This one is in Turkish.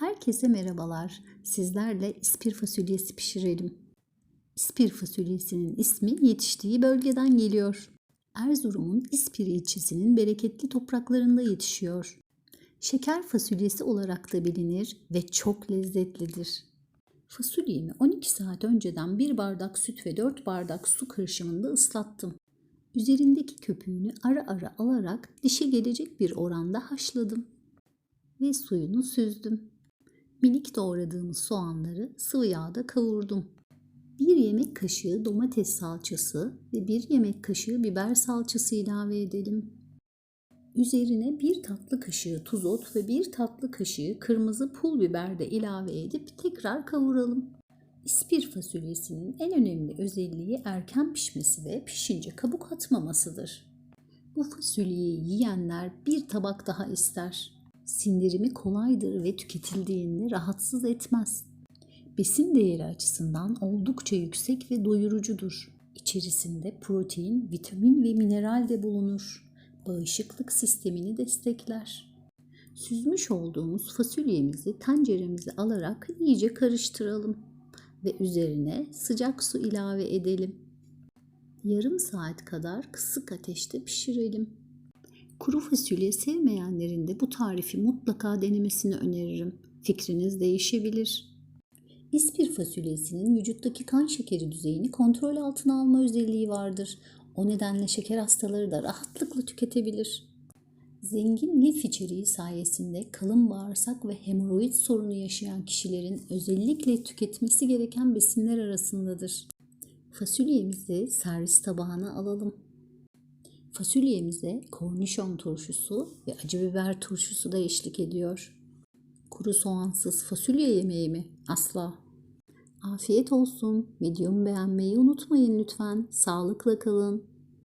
Herkese merhabalar. Sizlerle ispir fasulyesi pişirelim. İspir fasulyesinin ismi yetiştiği bölgeden geliyor. Erzurum'un İspir ilçesinin bereketli topraklarında yetişiyor. Şeker fasulyesi olarak da bilinir ve çok lezzetlidir. Fasulyemi 12 saat önceden 1 bardak süt ve 4 bardak su karışımında ıslattım. Üzerindeki köpüğünü ara ara alarak dişe gelecek bir oranda haşladım ve suyunu süzdüm. Minik doğradığımız soğanları sıvı yağda kavurdum. Bir yemek kaşığı domates salçası ve bir yemek kaşığı biber salçası ilave edelim. Üzerine bir tatlı kaşığı tuz ot ve bir tatlı kaşığı kırmızı pul biber de ilave edip tekrar kavuralım. İspir fasulyesinin en önemli özelliği erken pişmesi ve pişince kabuk atmamasıdır. Bu fasulyeyi yiyenler bir tabak daha ister. Sindirimi kolaydır ve tüketildiğinde rahatsız etmez. Besin değeri açısından oldukça yüksek ve doyurucudur. İçerisinde protein, vitamin ve mineral de bulunur. Bağışıklık sistemini destekler. Süzmüş olduğumuz fasulyemizi tenceremize alarak iyice karıştıralım ve üzerine sıcak su ilave edelim. Yarım saat kadar kısık ateşte pişirelim. Kuru fasulye sevmeyenlerin de bu tarifi mutlaka denemesini öneririm. Fikriniz değişebilir. İspir fasulyesinin vücuttaki kan şekeri düzeyini kontrol altına alma özelliği vardır. O nedenle şeker hastaları da rahatlıkla tüketebilir. Zengin lif içeriği sayesinde kalın bağırsak ve hemoroid sorunu yaşayan kişilerin özellikle tüketmesi gereken besinler arasındadır. Fasulyemizi servis tabağına alalım. Fasulyemize kornişon turşusu ve acı biber turşusu da eşlik ediyor. Kuru soğansız fasulye yemeği mi? Asla. Afiyet olsun. Videomu beğenmeyi unutmayın lütfen. Sağlıkla kalın.